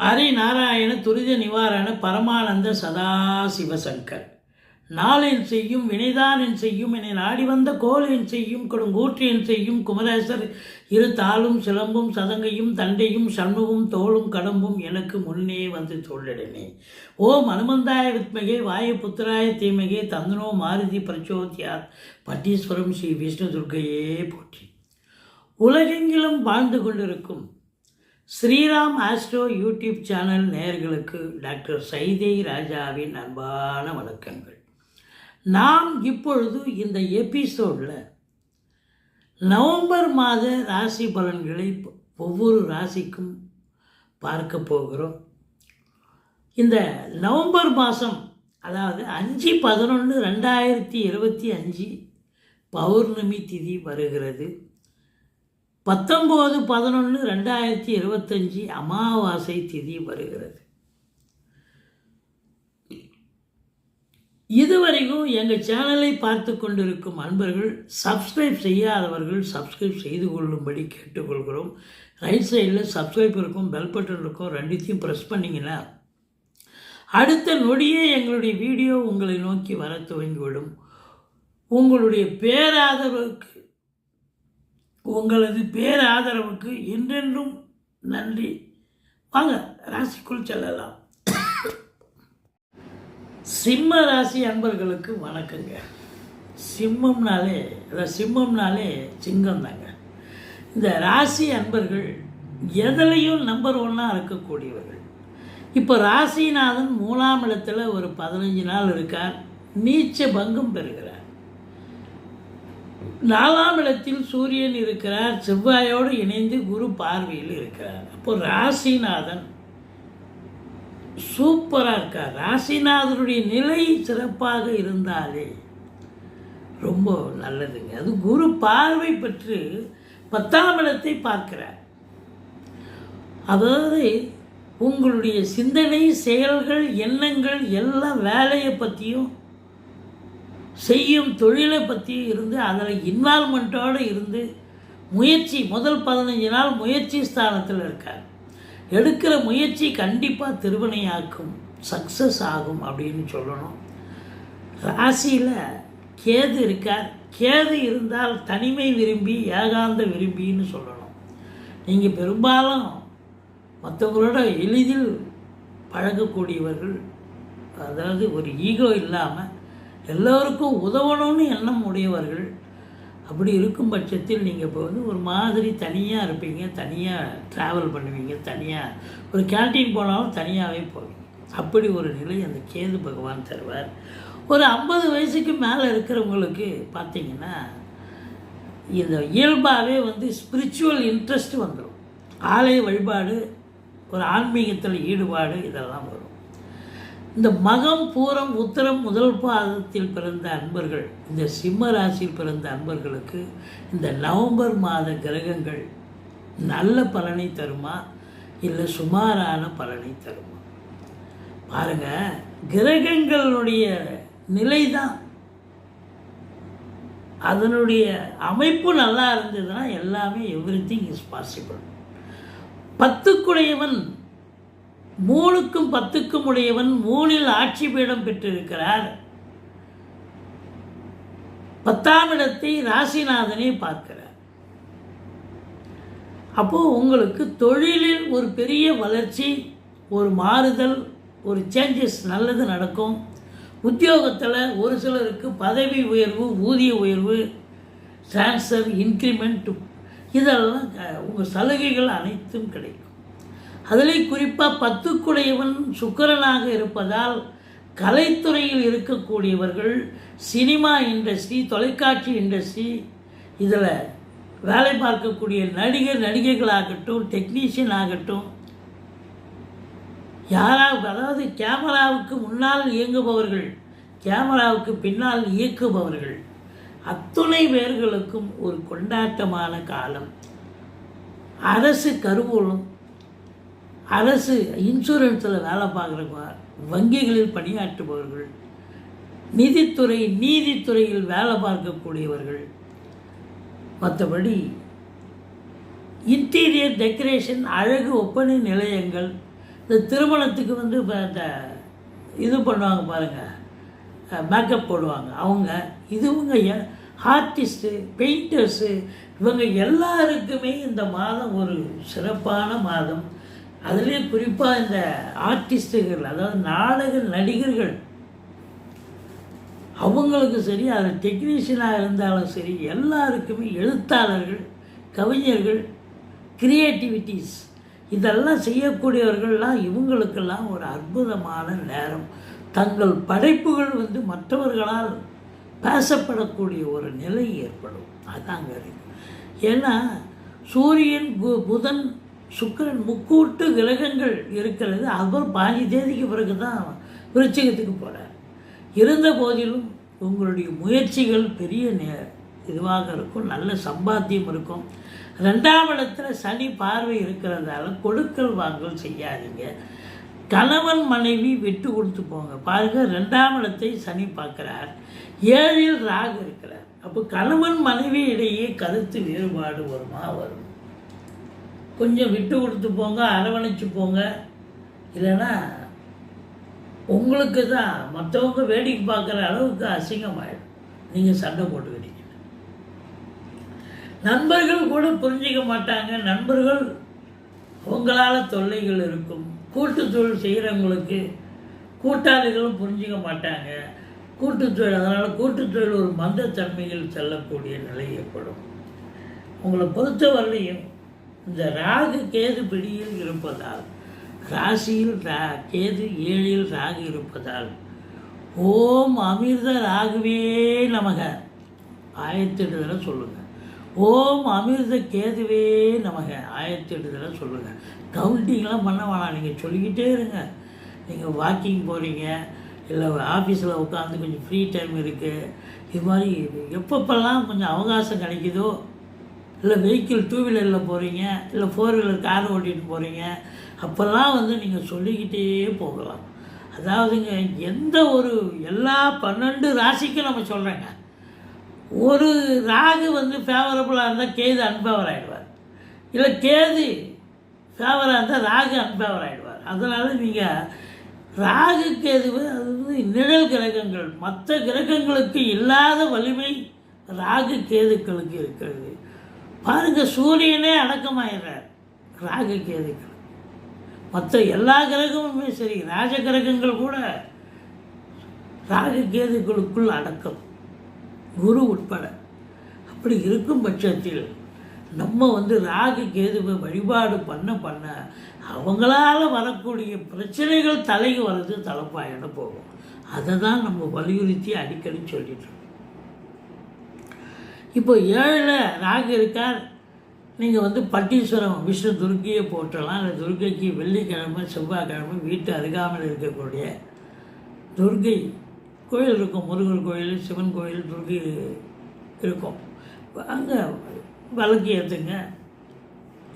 ஹரி நாராயண துரித நிவாரண பரமானந்த சதாசிவசங்கர். நாளின் செய்யும் வினைதானின் செய்யும் என்னை நாடி வந்த கோலின் செய்யும் கொடுங்கூற்றியின் செய்யும் குமரேசர் இரு தாளும் சிலம்பும் சதங்கையும் தண்டையும் சண்முகம் தோளும் கடம்பும் எனக்கு முன்னே வந்து சொல்லிடனே ஓம் அனுமந்தாய வித்மகே வாயு புத்திராய தீமகே தந்தனோ மாருதி பிரச்சோத்தியார் பட்டீஸ்வரம் ஸ்ரீ விஷ்ணு துர்க்கையே போற்றி. உலகெங்கிலும் வாழ்ந்து கொண்டிருக்கும் ஸ்ரீராம் ஆஸ்ட்ரோ யூடியூப் சேனல் நேயர்களுக்கு டாக்டர் சைதை ராஜாவின் அன்பான வணக்கங்கள். நாம் இப்பொழுது இந்த எபிசோடில் நவம்பர் மாத ராசி பலன்களை ஒவ்வொரு ராசிக்கும் பார்க்க போகிறோம். இந்த நவம்பர் மாதம் அதாவது அஞ்சு பதினொன்று ரெண்டாயிரத்தி இருபத்தி அஞ்சு பௌர்ணமி திதி வருகிறது. பத்தொம்போது பதினொன்று ரெண்டாயிரத்தி இருபத்தஞ்சி அமாவாசை திதி வருகிறது. இதுவரைக்கும் எங்கள் சேனலை பார்த்து கொண்டிருக்கும் அன்பர்கள் சப்ஸ்கிரைப் செய்யாதவர்கள் சப்ஸ்கிரைப் செய்து கொள்ளும்படி கேட்டுக்கொள்கிறோம். ரைட் சைடில் சப்ஸ்கிரைப் இருக்கும் பெல் பட்டன் இருக்கும் ரெண்டுத்தையும் ப்ரெஸ் பண்ணிங்கன்னா அடுத்த நொடியே எங்களுடைய வீடியோ உங்களை நோக்கி வர துவங்கிவிடும். உங்களுடைய பேராதரவுக்கு உங்களது பேராதரவுக்கு என்றென்றும் நன்றி. வாங்க ராசிக்குள் செல்லலாம். சிம்ம ராசி அன்பர்களுக்கு வணக்கங்க. சிம்மம்னாலே அதாவது சிம்மம்னாலே சிங்கம் தாங்க இந்த ராசி அன்பர்கள் எதுலையும் நம்பர் ஒன்னாக இருக்கக்கூடியவர்கள். இப்போ ராசிநாதன் மூணாம் இடத்துல ஒரு பதினஞ்சு நாள் இருக்கார். நீச்ச பங்கம் பெறுகிறார். நாலாம் இடத்தில் சூரியன் இருக்கிறார் செவ்வாயோடு இணைந்து குரு பார்வையில் இருக்கிறார். அப்போ ராசிநாதன் சூப்பராக இருக்கார். ராசிநாதனுடைய நிலை சிறப்பாக இருந்தாலே ரொம்ப நல்லதுங்க. அது குரு பார்வை பெற்று பத்தாம் இடத்தை பார்க்கிறார். அதாவது உங்களுடைய சிந்தனை செயல்கள் எண்ணங்கள் எல்லாம் வேலையை பற்றியும் செய்யும் தொழிலை பற்றி இருந்து அதில் இன்வால்மெண்ட்டோடு இருந்து முயற்சி முதல் பதினஞ்சு நாள் முயற்சி ஸ்தானத்தில் இருக்கார். எடுக்கிற முயற்சி கண்டிப்பாக திருவினையாக்கும் சக்ஸஸ் ஆகும் அப்படின்னு சொல்லணும். ராசியில் கேது இருக்கார். கேது இருந்தால் தனிமை விரும்பி ஏகாந்த விரும்பின்னு சொல்லணும். நீங்கள் பெரும்பாலும் மற்றவங்களோட எளிதில் பழகக்கூடியவர்கள் அதாவது ஒரு ஈகோ இல்லாமல் எல்லோருக்கும் உதவணும்னு எண்ணம் உடையவர்கள் அப்படி இருக்கும் பட்சத்தில் நீங்கள் இப்போ வந்து ஒரு மாதிரி தனியாக இருப்பீங்க தனியாக ட்ராவல் பண்ணுவீங்க தனியாக ஒரு கேன்டீன் போனாலும் தனியாகவே போவீங்க. அப்படி ஒரு நிலை அந்த கேது பகவான் தருவார். ஒரு ஐம்பது வயசுக்கு மேலே இருக்கிறவங்களுக்கு பார்த்தீங்கன்னா இந்த இயல்பாகவே வந்து ஸ்பிரிச்சுவல் இன்ட்ரெஸ்ட் வந்துடும் ஆலய வழிபாடு ஒரு ஆன்மீகத்தில் ஈடுபாடு இதெல்லாம் வரும். இந்த மகம் பூரம் உத்தரம் முதல் பாதத்தில் பிறந்த அன்பர்கள் இந்த சிம்ம ராசியில் பிறந்த அன்பர்களுக்கு இந்த நவம்பர் மாத கிரகங்கள் நல்ல பலனை தருமா? இல்லை சுமாரான பலனை தருமா? பாருங்க கிரகங்களுடைய நிலை தான் அதனுடைய அமைப்பு நல்லா இருந்ததுன்னா எல்லாமே எவ்ரி திங் இஸ் பாசிபிள் பத்துக்குடையவன் மூணுக்கும் பத்துக்கும் உடையவன் மூணில் ஆட்சி பீடம் பெற்றிருக்கிறார். பத்தாம் இடத்தை ராசிநாதனே பார்க்கிறார். அப்போ உங்களுக்கு தொழிலில் ஒரு பெரிய வளர்ச்சி ஒரு மாறுதல் ஒரு சேஞ்சஸ் நல்லது நடக்கும். உத்தியோகத்தில் ஒரு சிலருக்கு பதவி உயர்வு ஊதிய உயர்வு ட்ரான்ஸ்ஃபர் இன்க்ரிமெண்ட் இதெல்லாம் உங்கள் சலுகைகள் அனைத்தும் கிடைக்கும். அதிலே குறிப்பாக பத்துக்குடையவன் சுக்கரனாக இருப்பதால் கலைத்துறையில் இருக்கக்கூடியவர்கள் சினிமா இண்டஸ்ட்ரி தொலைக்காட்சி இண்டஸ்ட்ரி இதில் வேலை பார்க்கக்கூடிய நடிகர் நடிகைகளாகட்டும் டெக்னீஷியன் ஆகட்டும் யாராவது அதாவது கேமராவுக்கு முன்னால் இயங்குபவர்கள் கேமராவுக்கு பின்னால் இயக்குபவர்கள் அத்துணை பேர்களுக்கும் ஒரு கொண்டாட்டமான காலம். அரசு கருவூலம் அரசு இன்சூரன்ஸில் வேலை பார்க்குறவங்க வங்கிகளில் பணியாற்றுபவர்கள் நிதித்துறை நீதித்துறையில் வேலை பார்க்கக்கூடியவர்கள். மற்றபடி இன்டீரியர் டெக்கரேஷன் அழகு ஒப்பனை நிலையங்கள் இந்த திருமணத்துக்கு வந்து இப்போ இந்த இது பண்ணுவாங்க பாருங்கள் மேக்கப் போடுவாங்க. அவங்க இதுவங்க ஆர்டிஸ்ட்டு பெயிண்டர்ஸு இவங்க எல்லாருக்குமே இந்த மாதம் ஒரு சிறப்பான மாதம். அதுலேயும் குறிப்பாக இந்த ஆர்டிஸ்ட்டுகள் அதாவது நாடக நடிகர்கள் அவங்களுக்கு சரி அது டெக்னீஷியனாக இருந்தாலும் சரி எல்லாருக்குமே எழுத்தாளர்கள் கவிஞர்கள் கிரியேட்டிவிட்டிஸ் இதெல்லாம் செய்யக்கூடியவர்கள்லாம் இவங்களுக்கெல்லாம் ஒரு அற்புதமான நேரம். தங்கள் படைப்புகள் வந்து மற்றவர்களால் பேசப்படக்கூடிய ஒரு நிலை ஏற்படும். அதாங்க இருக்குது ஏன்னா சூரியன் பு- புதன் சுக்கிரன் முக்கூட்டு கிரகங்கள் இருக்கிறது. அவர் பாதி தேதிக்கு பிறகு தான் விருச்சிகத்துக்கு போகிறார் இருந்த போதிலும் உங்களுடைய முயற்சிகள் பெரிய நே- இதுவாக இருக்கும். நல்ல சம்பாத்தியம் இருக்கும். ரெண்டாம் இடத்துல சனி பார்வை இருக்கிறதால கொடுக்கல் வாங்கல் செய்யாதீங்க. கணவன் மனைவி விட்டு கொடுத்து போங்க. பாருங்க ரெண்டாம் இடத்தை சனி பார்க்குறார். ஏழில் ராகு இருக்கிறார். அப்போ கணவன் மனைவி இடையே கருத்து வேறுபாடு வருமா? வரும். கொஞ்சம் விட்டு கொடுத்து போங்க அரவணைச்சு போங்க. இல்லைன்னா உங்களுக்கு தான் மற்றவங்க வேடிக்கை பார்க்குற அளவுக்கு அசிங்கமாயிடும். நீங்கள் சண்டை போட்டு போட்டுக்கிட்டீங்க நண்பர்கள் கூட புரிஞ்சிக்க மாட்டாங்க. நண்பர்கள் உங்களால் தொல்லைகள் இருக்கும். கூட்டு தொழில் செய்கிறவங்களுக்கு கூட்டாளிகளும் புரிஞ்சிக்க மாட்டாங்க. கூட்டுத்தொழில் அதனால் கூட்டுத்தொழில் ஒரு மந்தத்தன்மையில் செல்லக்கூடிய நிலை ஏற்படும். உங்களை பொறுத்தவரையிலையும் இந்த ராகு கேது பிடியில் இருப்பதால் ராசியில் ரா கேது ஏழில் ராகு இருப்பதால் ஓம் அமிர்த ராகுவே நமக. ஆயத்தெடுதலை சொல்லுங்கள் ஓம் அமிர்த கேதுவே நமக. ஆயத்தெடுதலை சொல்லுங்கள் கவுண்டிங்லாம் பண்ண வேணாம். நீங்கள் சொல்லிக்கிட்டே இருங்க. நீங்கள் வாக்கிங் போகிறீங்க இல்லை ஆஃபீஸில் உட்காந்து கொஞ்சம் ஃப்ரீ டைம் இருக்குது இது மாதிரி எப்பப்பெல்லாம் கொஞ்சம் அவகாசம் கிடைக்குதோ இல்லை வெஹிக்கிள் டூ வீலரில் போகிறீங்க இல்லை ஃபோர் வீலர் கார் ஓட்டிகிட்டு போகிறீங்க அப்போல்லாம் வந்து நீங்கள் சொல்லிக்கிட்டே போகலாம். அதாவதுங்க எந்த ஒரு எல்லா பன்னெண்டு ராசிக்கும் நம்ம சொல்கிறேங்க ஒரு ராகு வந்து ஃபேவரபுளாக இருந்தால் கேது அன்ஃபேவர் ஆகிடுவார் இல்லை கேது ஃபேவராக இருந்தால் ராகு அன்ஃபேவர் ஆகிடுவார் அதனால் நீங்கள் ராகு கேதுவு அது வந்து நிழல் கிரகங்கள் மற்ற கிரகங்களுக்கு இல்லாத வலிமை ராகு கேதுக்களுக்கு இருக்கிறது. பாருங்க சூரியனே அடக்கமாயிடுறார். ராகு கேதுக்கள். மற்ற எல்லா கிரகமுமே சரி ராஜ கிரகங்கள் கூட ராகு கேதுக்களுக்குள் அடக்கம். குரு உட்பட. அப்படி இருக்கும் பட்சத்தில் நம்ம வந்து ராகு கேதுவை வழிபாடு பண்ண பண்ண அவங்களால வரக்கூடிய பிரச்சனைகள் தலைக்கு வர்றது தலைப்பாயிட போகும். அதை தான் நம்ம வலியுறுத்தி அடிக்கடி சொல்லிட்டு இப்போ ஏழில் ராகு இருக்கார். நீங்கள் வந்து பட்டீஸ்வரம் விஷ்ணு துர்க்கியை போற்றலாம். இல்லை துர்க்கைக்கு வெள்ளிக்கிழமை செவ்வாய்க்கிழமை வீட்டு அருகாமல் இருக்கக்கூடிய துர்க்கை கோயில் இருக்கும். முருகர் கோயில் சிவன் கோயில் துர்க்கை இருக்கும். அங்கே விளக்கு ஏற்றுங்க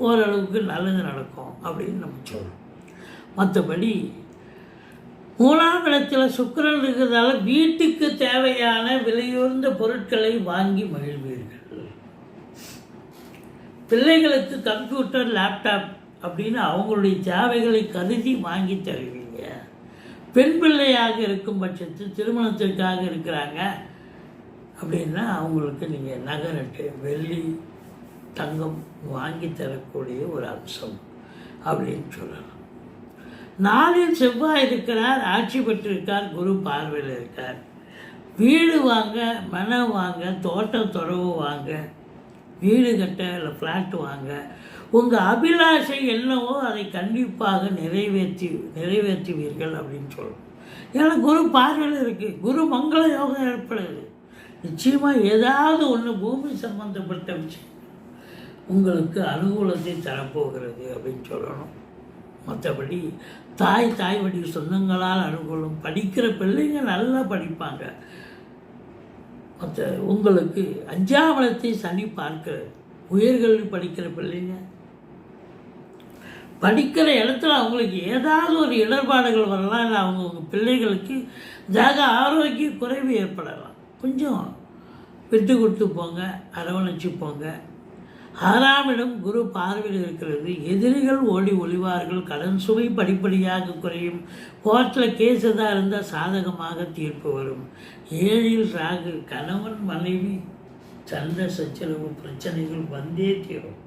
ஓரளவுக்கு நல்லது நடக்கும் அப்படின்னு நம்ம சொல்கிறோம் மற்றபடி மூணாம் சுக்கரன் சுக்கிரன் இருக்கிறதால வீட்டுக்கு தேவையான விலையுயர்ந்த பொருட்களை வாங்கி மகிழ்வீர்கள். பிள்ளைகளுக்கு கம்ப்யூட்டர் லேப்டாப் அப்படின்னு அவங்களுடைய தேவைகளை கருதி வாங்கி தருவீங்க. பெண் பிள்ளையாக இருக்கும் பட்சத்தில் திருமணத்திற்காக இருக்கிறாங்க. அப்படின்னா அவங்களுக்கு நீங்கள் நகரட்டு வெள்ளி தங்கம் வாங்கி தரக்கூடிய ஒரு அம்சம் அப்படின்னு சொல்லலாம். நாளில் செவ்வாய் இருக்கிறார் ஆட்சி பெற்றிருக்கார் குரு பார்வையில் இருக்கார். வீடு வாங்க மனம் வாங்க தோட்டம் துறவு வாங்க வீடு கட்ட இல்லை ஃப்ளாட் வாங்க உங்கள் அபிலாஷை என்னவோ அதை கண்டிப்பாக நிறைவேற்றி நிறைவேற்றுவீர்கள் அப்படின்னு சொல்லணும் ஏன்னா குரு பார்வையில் இருக்குது குரு மங்கள யோகம் ஏற்படுது. நிச்சயமாக ஏதாவது ஒன்று பூமி சம்பந்தப்பட்ட விஷயம் உங்களுக்கு அனுகூலத்தை தரப்போகிறது அப்படின்னு சொல்லணும். மற்றபடி தாய் தாய் வழி சொந்தங்களால் அனுகூலம் படிக்கிற பிள்ளைங்க நல்லா படிப்பாங்க. மற்ற உங்களுக்கு அஞ்சாவளத்தை சனி பார்க்க உயர்கல்வி படிக்கிற பிள்ளைங்க படிக்கிற இடத்துல அவங்களுக்கு ஏதாவது ஒரு இடர்பாடுகள் வரலாம் இல்லை அவங்கவுங்க பிள்ளைகளுக்கு ஜாக ஆரோக்கிய குறைவு ஏற்படலாம். கொஞ்சம் விட்டு கொடுத்து போங்க அரவணைச்சு போங்க. ஆறாம் இடம் குரு பார்வையில் இருக்கிறது. எதிரிகள் ஓடி ஒளிவார்கள். கடன் சுமை படிப்படியாக குறையும். கோர்ட்டில் கேஸ் எதாக இருந்தால் சாதகமாக தீர்ப்பு வரும். ஏழில் ராகு கணவன் மனைவி சண்டை சச்சரவு பிரச்சனைகள் வந்தே தீரும்.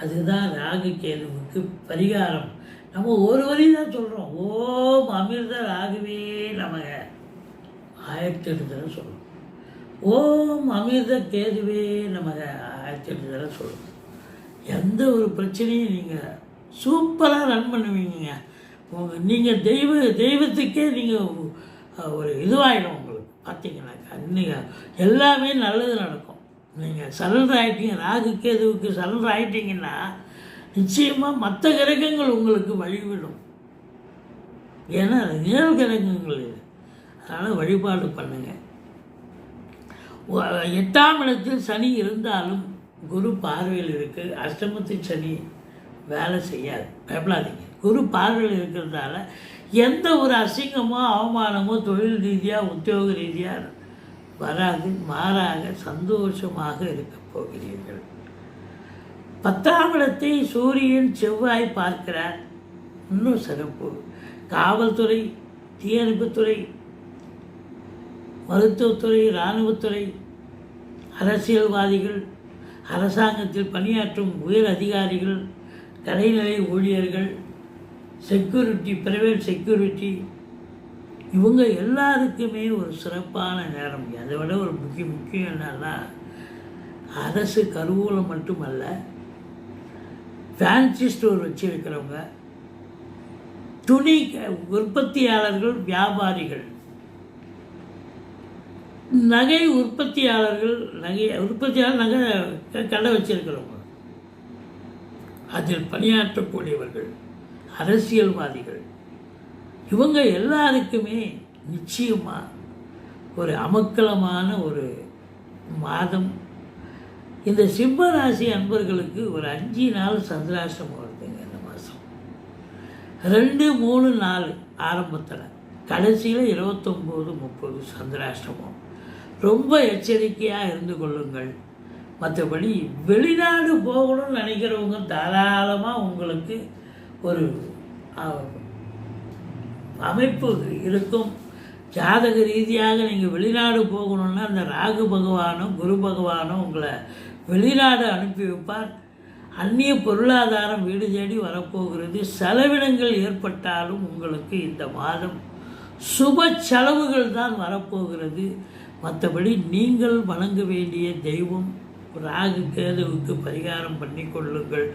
அதுதான் ராகு கேதுவுக்கு பரிகாரம். நம்ம ஒரு வரி தான் சொல்கிறோம் ஓம் அமிர்த ராகுவே நமக. ஆயிரத்தி எடுத்துன்னு சொல்கிறோம் ஓம் அமிர்த கேதுவே நமக. ஆயிரத்தி எட்டு எந்த ஒரு பிரச்சனையும் நீங்கள் சூப்பராக ரன் பண்ணுவீங்க. உங்கள் நீங்கள் தெய்வ தெய்வத்துக்கே நீங்கள் ஒரு இதுவாகிடும் உங்களுக்கு. பார்த்தீங்கன்னாக்கா நீங்கள் எல்லாமே நல்லது நடக்கும். நீங்கள் சரண்டர் ஆகிட்டீங்க ராகு கேதுவுக்கு சரண்டர் ஆகிட்டீங்கன்னா நிச்சயமாக மற்ற கிரகங்கள் உங்களுக்கு வழிவிடும். ஏன்னா அது நிழல் கிரகங்கள் இது. அதனால் வழிபாடு பண்ணுங்கள் எட்டாம் இடத்தில் சனி இருந்தாலும் குரு பார்வையில் இருக்குது அஷ்டமத்து சனி வேலை செய்யாது. பயப்படாதீங்க. குரு பார்வையில் இருக்கிறதால எந்த ஒரு அசிங்கமோ அவமானமோ தொழில் ரீதியாக உத்தியோக ரீதியாக வராது மாறாக சந்தோஷமாக இருக்க போகிறீர்கள். பத்தாம் இடத்தை சூரியன் செவ்வாய் பார்க்கிறார். இன்னும் சிறப்பு. காவல்துறை தீயணைப்புத்துறை மருத்துவத்துறை இராணுவத்துறை அரசியல்வாதிகள் அரசாங்கத்தில் பணியாற்றும் உயர் அதிகாரிகள் கலைநிலை ஊழியர்கள் செக்யூரிட்டி பிரைவேட் செக்யூரிட்டி இவங்க எல்லாருக்குமே ஒரு சிறப்பான நேரம். அதை விட ஒரு முக்கிய முக்கியம் என்னன்னா அரசு கருவூலம் மட்டுமல்ல ஃபேன்சி ஸ்டோர் வச்சிருக்கிறவங்க துணி க- உற்பத்தியாளர்கள் வியாபாரிகள் நகை உற்பத்தியாளர்கள் நகை உற்பத்தியாளர் நகை க- கடை வச்சிருக்கிறவங்க. அதில் பணியாற்றக்கூடியவர்கள் அரசியல்வாதிகள். இவங்க எல்லாருக்குமே நிச்சயமாக ஒரு அமக்கலமான ஒரு மாதம். இந்த சிம்ம ராசி அன்பர்களுக்கு ஒரு அஞ்சு நாள் சந்திராஷ்டம் வருதுங்க இந்த மாதம். ரெண்டு மூணு நாலு ஆரம்பத்தில். கடைசியில் இருபத்தொம்போது முப்பது சந்திராஷ்டமம். ரொம்ப எச்சரிக்கையாக இருந்து கொள்ளுங்கள். மற்றபடி வெளிநாடு போகணும்னு நினைக்கிறவங்க தாராளமாக உங்களுக்கு ஒரு அமைப்பு இருக்கும். ஜாதக ரீதியாக நீங்கள் வெளிநாடு போகணுன்னா அந்த ராகு பகவானும் குரு பகவானும் உங்களை வெளிநாடு அனுப்பி வைப்பார். அந்நிய பொருளாதாரம் வீடு தேடி வரப்போகிறது. செலவினங்கள் ஏற்பட்டாலும் உங்களுக்கு இந்த மாதம் சுப செலவுகள் தான் வரப்போகிறது. மற்றபடி நீங்கள் வணங்க வேண்டிய தெய்வம் ராகு கேதுவுக்கு பரிகாரம் பண்ணி கொள்ளுங்கள்.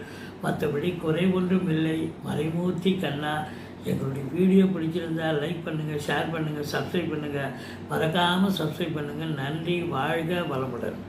மற்றபடி குறை ஒன்றும் இல்லை. மறைமூர்த்தி கண்ணா எங்களுடைய வீடியோ பிடிச்சிருந்தா லைக் பண்ணுங்கள் ஷேர் பண்ணுங்கள் சப்ஸ்கிரைப் பண்ணுங்கள் மறக்காமல் சப்ஸ்கிரைப் பண்ணுங்கள் நன்றி வாழ்க வளமுடன்.